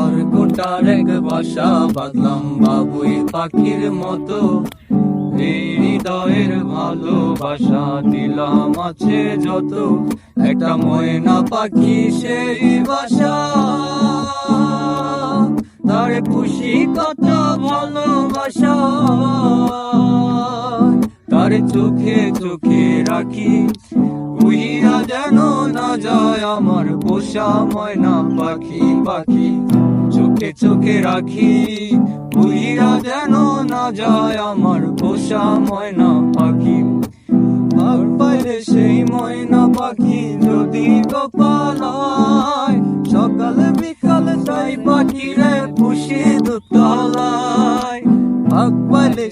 খড়কুটার এক বাসা বাঁধলাম বাবুই পাখির মতো। হৃদয়ের ভালোবাসা দিলাম আছে যত, একটা ময়না পাখি সেই বাসা। তারে খুশি কত ভালোবাসা। তার চোখে চোখে রাখি, উইরা যেন না যায় আমার পোষা ময়না পাখি পাখি। চোখে চোখে রাখি। উইরা যেন না যায় আমার পোষা ময়না পাখি। আর পাইলে সেই ময়না পাখি যদি গোপাল হয়, সকাল বিকাল তাই পাখি রে খুশি দুতলায়। ভাগ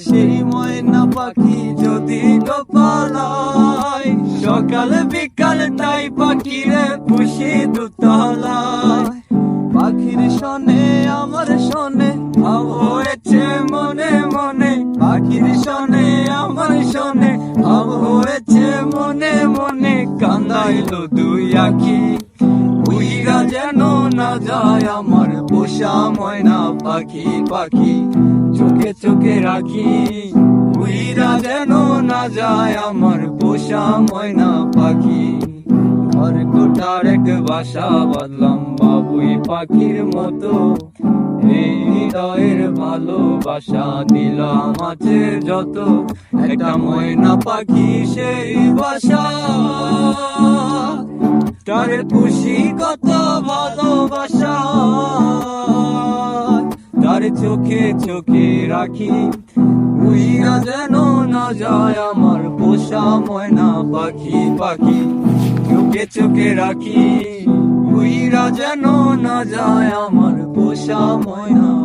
সেই ময়না পাখি যদি গোপাল হয়, সকাল বিকাল তাই পাখি রে খুশি দুতলায়। পাখির শোনে, আমার শোনে হয়েছে মনে মনে। পাখির শোনে, আমার শোনে, ভাব হয়েছে মনে মনে। কান্দাইলো দুই আখি, উইরা যেন না যায় আমার পোষা ময়না পাখি পাখি। চোখে চোখে রাখি, উইরা যেন না যায় আমার পোষা ময়না পাখি। বাসা বাঁধলাম বাবুই পাখির মতো। এই হৃদয়ের ভালোবাসা দিলাম আছে যত। একটা ময়না পাখি সেই বাসা। তার খুশি কত ভালোবাসা। তার চোখে চোখে রাখি, উইরা যেন না যায় আমার পোষা ময়না পাখি পাখি। চোখে চোখে রাখি উইরা যেন না যায় আমার পোষা ময়না।